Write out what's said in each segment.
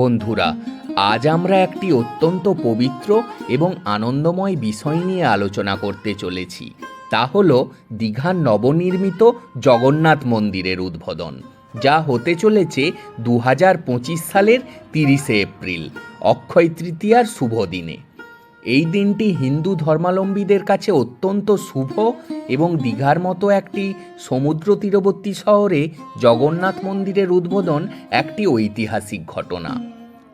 বন্ধুরা, আজ আমরা একটি অত্যন্ত পবিত্র এবং আনন্দময় বিষয় নিয়ে আলোচনা করতে চলেছি। তা হল দীঘার নবনির্মিত জগন্নাথ মন্দিরের উদ্বোধন, যা হতে চলেছে দু হাজার পঁচিশ সালের তিরিশে এপ্রিল, অক্ষয় তৃতীয়ার শুভ দিনে। এই দিনটি হিন্দু ধর্মাবলম্বীদের কাছে অত্যন্ত শুভ এবং দীঘার মতো একটি সমুদ্র তীরবর্তী শহরে জগন্নাথ মন্দিরের উদ্বোধন একটি ঐতিহাসিক ঘটনা।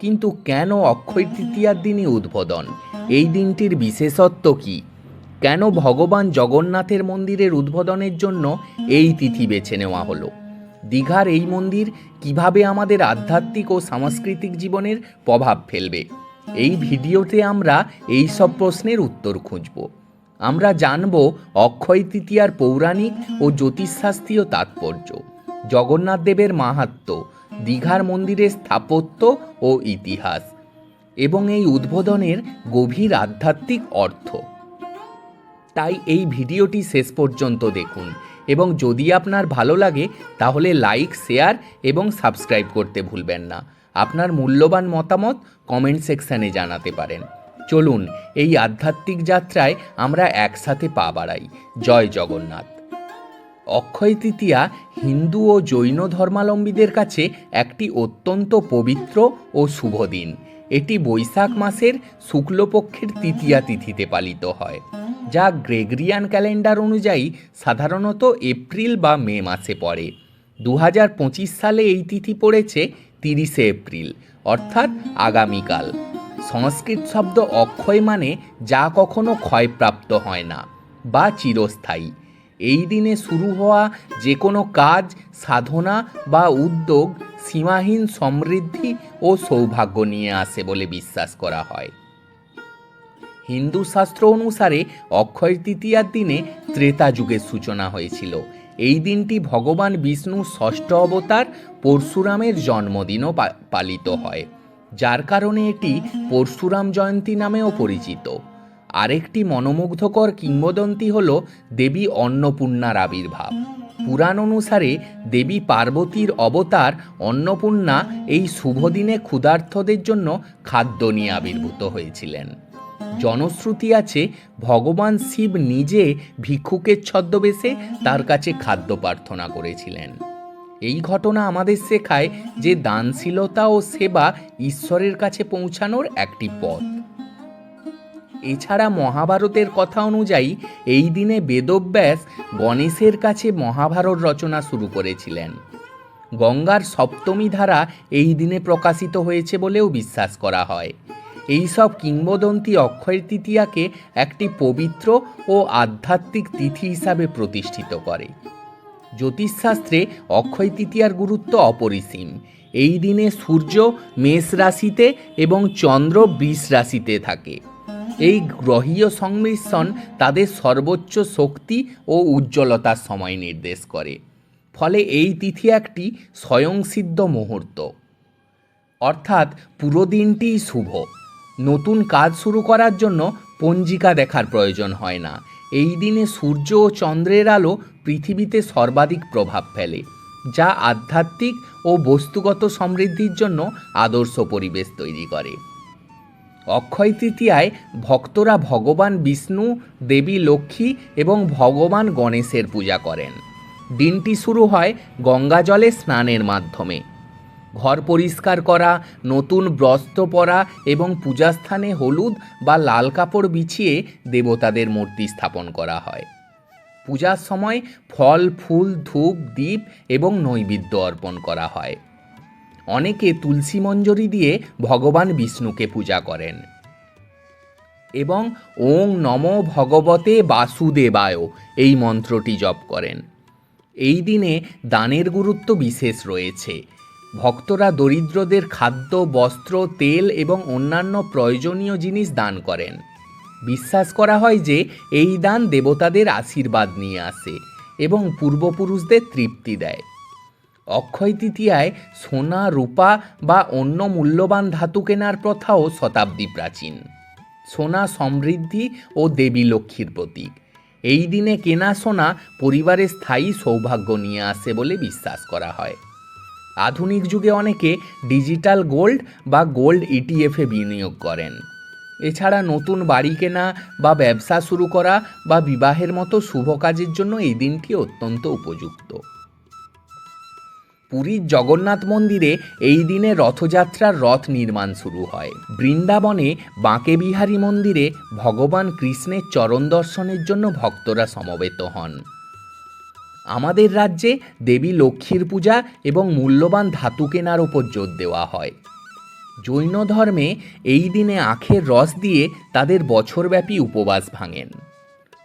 কিন্তু কেন অক্ষয় তৃতীয়ার দিনই উদ্বোধন? এই দিনটির বিশেষত্ব কি? কেন ভগবান জগন্নাথের মন্দিরের উদ্বোধনের জন্য এই তিথি বেছে নেওয়া হলো? দীঘার এই মন্দির কীভাবে আমাদের আধ্যাত্মিক ও সাংস্কৃতিক জীবনের প্রভাব ফেলবে? এই ভিডিওতে আমরা এই সব প্রশ্নের উত্তর খুঁজব। আমরা জানব অক্ষয় তৃতীয়ার পৌরাণিক ও জ্যোতিষশাস্ত্রীয় তাৎপর্য, জগন্নাথ দেবের মাহাত্ম্য দীঘার মন্দিরের স্থাপত্য ও ইতিহাস এবং এই উদ্বোধনের গভীর আধ্যাত্মিক অর্থ। তাই এই ভিডিওটি শেষ পর্যন্ত দেখুন এবং যদি আপনার ভালো লাগে তাহলে লাইক, শেয়ার এবং সাবস্ক্রাইব করতে ভুলবেন না। আপনার মূল্যবান মতামত কমেন্ট সেকশানে জানাতে পারেন। চলুন, এই আধ্যাত্মিক যাত্রায় আমরা একসাথে পা বাড়াই। জয় জগন্নাথ। অক্ষয় তৃতীয়া হিন্দু ও জৈন ধর্মাবলম্বীদের কাছে একটি অত্যন্ত পবিত্র ও শুভ দিন। এটি বৈশাখ মাসের শুক্লপক্ষের তৃতীয়া তিথিতে পালিত হয়, যা গ্রেগরিয়ান ক্যালেন্ডার অনুযায়ী সাধারণত এপ্রিল বা মে মাসে পড়ে। দু হাজার পঁচিশ সালে এই তিথি পড়েছে তিরিশে এপ্রিল, অর্থাৎ আগামীকাল। সংস্কৃত শব্দ অক্ষয় মানে যা কখনো ক্ষয়প্রাপ্ত হয় না বা চিরস্থায়ী। এই দিনে শুরু হওয়া যে কোনো কাজ, সাধনা বা উদ্যোগ সীমাহীন সমৃদ্ধি ও সৌভাগ্য নিয়ে আসে বলে বিশ্বাস করা হয়। হিন্দু শাস্ত্র অনুসারে অক্ষয় তৃতীয়ার দিনে ত্রেতা যুগের সূচনা হয়েছিল। এই দিনটি ভগবান বিষ্ণুর ষষ্ঠ অবতার পরশুরামের জন্মদিনও পালিত হয়। যার কারণে এটি পরশুরাম জয়ন্তী নামেও পরিচিত। আরেকটি মনোমুগ্ধকর কিংবদন্তি হল দেবী অন্নপূর্ণার আবির্ভাব। পুরাণ অনুসারে দেবী পার্বতীর অবতার অন্নপূর্ণা এই শুভ দিনে ক্ষুধার্থদের জন্য খাদ্য নিয়ে আবির্ভূত হয়েছিলেন। জনশ্রুতি আছে, ভগবান শিব নিজে ভিক্ষুকের ছদ্মবেশে তার কাছে খাদ্য প্রার্থনা করেছিলেন। এই ঘটনা আমাদের শেখায় যে দানশীলতা ও সেবা ঈশ্বরের কাছে পৌঁছানোর একটি পথ। এছাড়া মহাভারতের কথা অনুযায়ী এই দিনে বেদব্যাস গণেশের কাছে মহাভারত রচনা শুরু করেছিলেন। গঙ্গার সপ্তমী ধারা এই দিনে প্রকাশিত হয়েছে বলেও বিশ্বাস করা হয়। এই সব কিংবদন্তি অক্ষয় তৃতীয়াকে একটি পবিত্র ও আধ্যাত্মিক তিথি হিসাবে প্রতিষ্ঠিত করে। জ্যোতিষশাস্ত্রে অক্ষয় তৃতীয়ার গুরুত্ব অপরিসীম। এই দিনে সূর্য মেষ রাশিতে এবং চন্দ্র বৃষ রাশিতে থাকে। এই গ্রহীয় সংমিশ্রণ তাদের সর্বোচ্চ শক্তি ও উজ্জ্বলতার সময় নির্দেশ করে। ফলে এই তিথি একটি স্বয়ংসিদ্ধ মুহূর্ত। অর্থাৎ পুরো দিনটিই শুভ। নতুন কাজ শুরু করার জন্য পঞ্জিকা দেখার প্রয়োজন হয় না। এই দিনে সূর্য ও চন্দ্রের আলো পৃথিবীতে সর্বাধিক প্রভাব ফেলে, যা আধ্যাত্মিক ও বস্তুগত সমৃদ্ধির জন্য আদর্শ পরিবেশ তৈরি করে। অক্ষয় তৃতীয়ায় ভক্তরা ভগবান বিষ্ণু, দেবী লক্ষ্মী এবং ভগবান গণেশের পূজা করেন। দিনটি শুরু হয় গঙ্গা জলে স্নানের মাধ্যমে। ঘর পরিষ্কার করা, নতুন বস্ত্র পরা এবং পূজাস্থানে হলুদ বা লাল কাপড় বিছিয়ে দেবতাদের মূর্তি স্থাপন করা হয়। পূজার সময় ফল, ফুল, ধূপ দ্বীপ এবং নৈবেদ্য অর্পণ করা হয়। অনেকে তুলসী মঞ্জরি দিয়ে ভগবান বিষ্ণুকে পূজা করেন। এবং ওং নম ভগবতে বাসুদেবায় এই মন্ত্রটি জপ করেন। এই দিনে দানের গুরুত্ব বিশেষ রয়েছে। ভক্তরা দরিদ্রদের খাদ্য, বস্ত্র, তেল এবং অন্যান্য প্রয়োজনীয় জিনিস দান করেন। বিশ্বাস করা হয় যে এই দান দেবতাদের আশীর্বাদ নিয়ে আসে এবং পূর্বপুরুষদের তৃপ্তি দেয়। অক্ষয় তৃতীয়ায় সোনা, রূপা বা অন্য মূল্যবান ধাতু কেনার প্রথাও শতাব্দী প্রাচীন। সোনা সমৃদ্ধি ও দেবী লক্ষ্মীর প্রতীক। এই দিনে কেনা সোনা পরিবারের স্থায়ী সৌভাগ্য নিয়ে আসে বলে বিশ্বাস করা হয়। আধুনিক যুগে অনেকে ডিজিটাল গোল্ড বা গোল্ড ইটিএফে বিনিয়োগ করেন। এছাড়া নতুন বাড়ি কেনা বা ব্যবসা শুরু করা বা বিবাহের মতো শুভ কাজের জন্য এই দিনটি অত্যন্ত উপযুক্ত। পুরীর জগন্নাথ মন্দিরে এই দিনে রথযাত্রার রথ নির্মাণ শুরু হয়। বৃন্দাবনে বাঁকে বিহারী মন্দিরে ভগবান কৃষ্ণের চরণ দর্শনের জন্য ভক্তরা সমবেত হন। আমাদের রাজ্যে দেবী লক্ষ্মীর পূজা এবং মূল্যবান ধাতু কেনার ওপর জোর দেওয়া হয়। জৈন ধর্মে এই দিনে আখের রস দিয়ে তাদের বছরব্যাপী উপবাস ভাঙেন।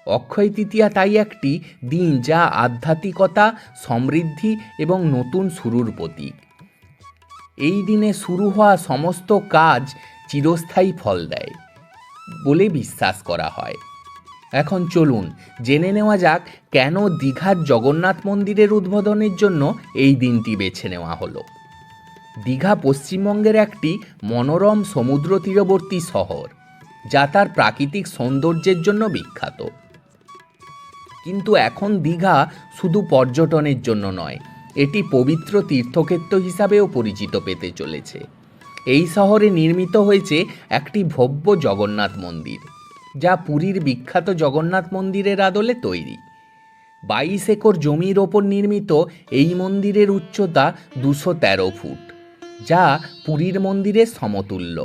অক্ষয় তৃতীয়া তাই একটি দিন যা আধ্যাত্মিকতা, সমৃদ্ধি এবং নতুন শুরুর প্রতীক। এই দিনে শুরু হওয়া সমস্ত কাজ চিরস্থায়ী ফল দেয় বলে বিশ্বাস করা হয়। এখন চলুন জেনে নেওয়া যাক কেন দীঘার জগন্নাথ মন্দিরের উদ্বোধনের জন্য এই দিনটি বেছে নেওয়া হলো। দীঘা পশ্চিমবঙ্গের একটি মনোরম সমুদ্র তীরবর্তী শহর, যা তার প্রাকৃতিক সৌন্দর্যের জন্য বিখ্যাত। কিন্তু এখন দীঘা শুধু পর্যটনের জন্য নয়, এটি পবিত্র তীর্থক্ষেত্র হিসাবেও পরিচিত পেতে চলেছে। এই শহরে নির্মিত হয়েছে একটি ভব্য জগন্নাথ মন্দির। যা পুরীর বিখ্যাত জগন্নাথ মন্দিরের আদলে তৈরি। বাইশ একর জমির ওপর নির্মিত এই মন্দিরের উচ্চতা দুশো তেরো ফুট, যা পুরীর মন্দিরের সমতুল্য।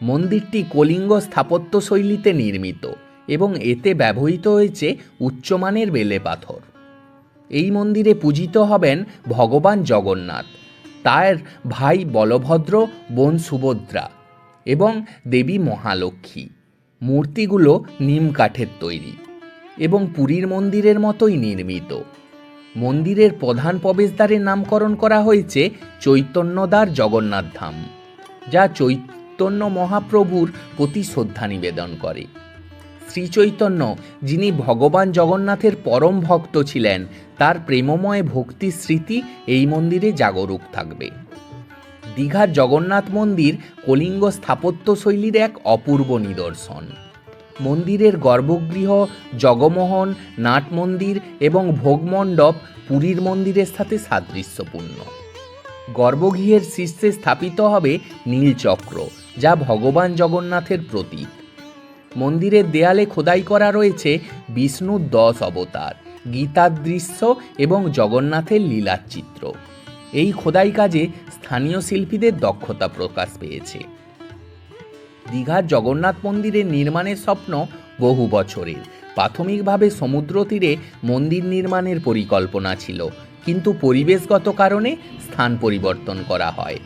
মন্দিরটি কলিঙ্গ স্থাপত্য শৈলীতে নির্মিত এবং এতে ব্যবহৃত হয়েছে উচ্চমানের বেলে পাথর। এই মন্দিরে পূজিত হবেন ভগবান জগন্নাথ, তার ভাই বলভদ্র বোন সুভদ্রা এবং দেবী মহালক্ষ্মী। মূর্তিগুলো নিম কাঠের তৈরি এবং পুরীর মন্দিরের মতোই নির্মিত। মন্দিরের প্রধান প্রবেশদ্বারের নামকরণ করা হয়েছে চৈতন্যদ্বার জগন্নাথ ধাম, যা চৈতন্য মহাপ্রভুর প্রতি শ্রদ্ধা নিবেদন করে। শ্রী চৈতন্য যিনি ভগবান জগন্নাথের পরম ভক্ত ছিলেন, তার প্রেমময় ভক্তি স্মৃতি এই মন্দিরে জাগরুক থাকবে। দীঘার জগন্নাথ মন্দির কলিঙ্গ স্থাপত্য শৈলীর এক অপূর্ব নিদর্শন। মন্দিরের গর্ভগৃহ, জগমোহন, নাট মন্দির এবং ভোগমণ্ডপ পুরীর মন্দিরের সাথে সাদৃশ্যপূর্ণ। গর্ভগৃহের শীর্ষে স্থাপিত হবে নীলচক্র, যা ভগবান জগন্নাথের প্রতীক। মন্দিরের দেয়ালে খোদাই করা রয়েছে বিষ্ণুর দশ অবতার, গীতার দৃশ্য এবং জগন্নাথের লীলার চিত্র এই খোদাই কাজে স্থানীয় শিল্পীদের দক্ষতা প্রকাশ পেয়েছে। দীঘার জগন্নাথ মন্দিরের নির্মাণের স্বপ্ন বহু বছরের। প্রাথমিকভাবে সমুদ্র তীরে মন্দির নির্মাণের পরিকল্পনা ছিল, কিন্তু পরিবেশগত কারণে স্থান পরিবর্তন করা হয়।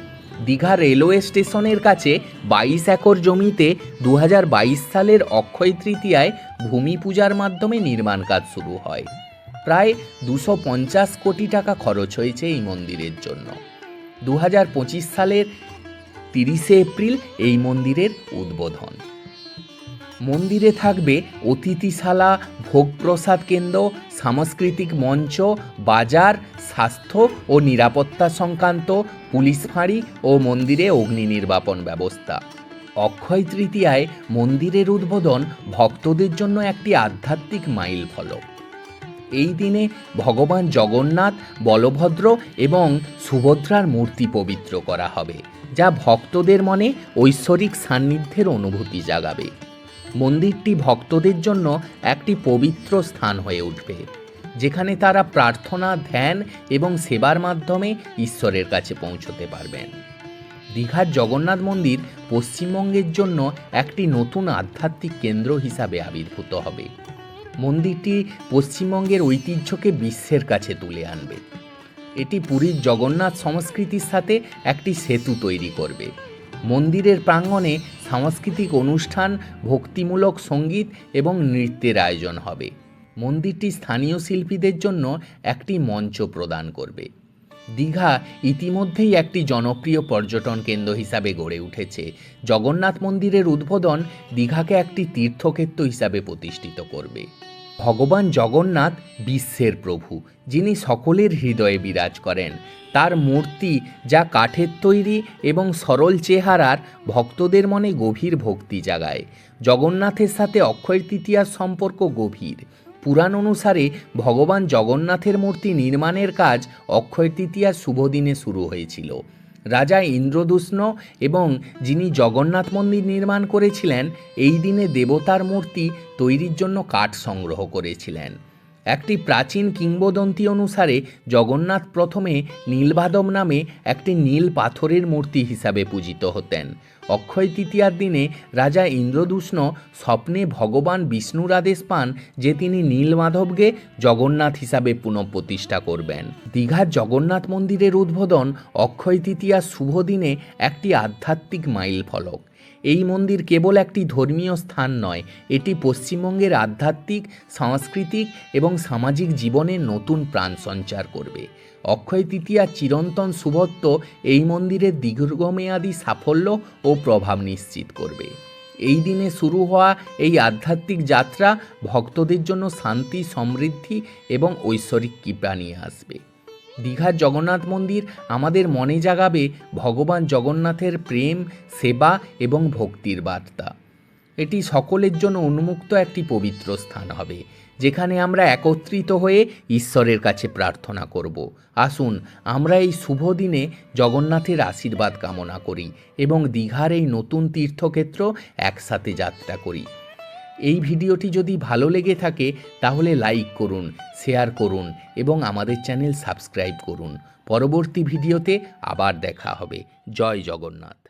দীঘা রেলওয়ে স্টেশনের কাছে বাইশ একর জমিতে দু হাজার বাইশ সালের অক্ষয় তৃতীয়ায় ভূমি পূজার মাধ্যমে নির্মাণ কাজ শুরু হয়। প্রায় দুশো পঞ্চাশ কোটি টাকা খরচ হয়েছে এই মন্দিরের জন্য। দু হাজার পঁচিশ সালের তিরিশে এপ্রিল এই মন্দিরের উদ্বোধন। মন্দিরে থাকবে অতিথিশালা ভোগ প্রসাদ কেন্দ্র, সাংস্কৃতিক মঞ্চ, বাজার, স্বাস্থ্য ও নিরাপত্তা সংক্রান্ত পুলিশ ফাঁড়ি ও মন্দিরে অগ্নি নির্বাপন ব্যবস্থা। অক্ষয় তৃতীয়ায় মন্দিরের উদ্বোধন ভক্তদের জন্য একটি আধ্যাত্মিক মাইল ফলক এই দিনে ভগবান জগন্নাথ, বলভদ্র এবং সুভদ্রার মূর্তি পবিত্র করা হবে, যা ভক্তদের মনে ঐশ্বরিক সান্নিধ্যের অনুভূতি জাগাবে। মন্দিরটি ভক্তদের জন্য একটি পবিত্র স্থান হয়ে উঠবে, যেখানে তারা প্রার্থনা, ধ্যান এবং সেবার মাধ্যমে ঈশ্বরের কাছে পৌঁছতে পারবেন। দীঘার জগন্নাথ মন্দির পশ্চিমবঙ্গের জন্য একটি নতুন আধ্যাত্মিক কেন্দ্র হিসাবে আবির্ভূত হবে। মন্দিরটি পশ্চিমবঙ্গের ঐতিহ্যকে বিশ্বের কাছে তুলে আনবে। এটি পুরীর জগন্নাথ সংস্কৃতির সাথে একটি সেতু তৈরি করবে। মন্দিরের প্রাঙ্গণে সাংস্কৃতিক অনুষ্ঠান, ভক্তিমূলক সংগীত এবং নৃত্যের আয়োজন হবে। মন্দিরটি স্থানীয় শিল্পীদের জন্য একটি মঞ্চ প্রদান করবে। দীঘা ইতিমধ্যেই একটি জনপ্রিয় পর্যটন কেন্দ্র হিসাবে গড়ে উঠেছে। জগন্নাথ মন্দিরের উদ্বোধন দীঘাকে একটি তীর্থক্ষেত্র হিসাবে প্রতিষ্ঠিত করবে। ভগবান জগন্নাথ বিশ্বের প্রভু, যিনি সকলের হৃদয়ে বিরাজ করেন। তার মূর্তি যা কাঠের তৈরি এবং সরল চেহারার ভক্তদের মনে গভীর ভক্তি জাগায়। জগন্নাথের সাথে অক্ষয় তৃতীয়ার সম্পর্ক গভীর। পুরাণ অনুসারে ভগবান জগন্নাথের মূর্তি নির্মাণের কাজ অক্ষয় তৃতীয়ার শুভ দিনে শুরু হয়েছিল। রাজা ইন্দ্রদূষ্ণ এবং যিনি জগন্নাথ মন্দির নির্মাণ করেছিলেন, এই দিনে দেবতার মূর্তি তৈরির জন্য কাঠ সংগ্রহ করেছিলেন। একটি প্রাচীন কিংবদন্তি অনুসারে জগন্নাথ প্রথমে নীলবাদম নামে একটি নীল পাথরের মূর্তি হিসাবে পূজিত হতেন। অক্ষয় তৃতীয়ার দিনে রাজা ইন্দ্রদূষ্ণ স্বপ্নে ভগবান বিষ্ণুর আদেশ পান যে তিনি নীলমাধবকে জগন্নাথ হিসাবে পুনঃপ্রতিষ্ঠা করবেন। দীঘার জগন্নাথ মন্দিরের উদ্বোধন অক্ষয় তৃতীয়ার শুভ দিনে একটি আধ্যাত্মিক মাইল ফলক এই মন্দির কেবল একটি ধর্মীয় স্থান নয়, এটি পশ্চিমবঙ্গের আধ্যাত্মিক, সাংস্কৃতিক এবং সামাজিক জীবনে নতুন প্রাণ সঞ্চার করবে। অক্ষয় তৃতীয়া চিরন্তন শুভত্ব এই মন্দিরের দীর্ঘমেয়াদী সাফল্য ও প্রভাব নিশ্চিত করবে। এই দিনে শুরু হওয়া এই আধ্যাত্মিক যাত্রা ভক্তদের জন্য শান্তি, সমৃদ্ধি এবং ঐশ্বরিক কৃপা নিয়ে আসবে। দীঘার জগন্নাথ মন্দির আমাদের মনে জাগাবে ভগবান জগন্নাথের প্রেম, সেবা এবং ভক্তির বার্তা। এটি সকলের জন্য উন্মুক্ত একটি পবিত্র স্থান হবে, যেখানে আমরা একত্রিত হয়ে ঈশ্বরের কাছে প্রার্থনা করব। আসুন, আমরা এই শুভ দিনে জগন্নাথের আশীর্বাদ কামনা করি এবং দীঘার এই নতুন তীর্থক্ষেত্র একসাথে যাত্রা করি। এই ভিডিওটি যদি ভালো লেগে থাকে, তাহলে লাইক করুন শেয়ার করুন এবং আমাদের চ্যানেল সাবস্ক্রাইব করুন। পরবর্তী ভিডিওতে আবার দেখা হবে। জয় জগন্নাথ।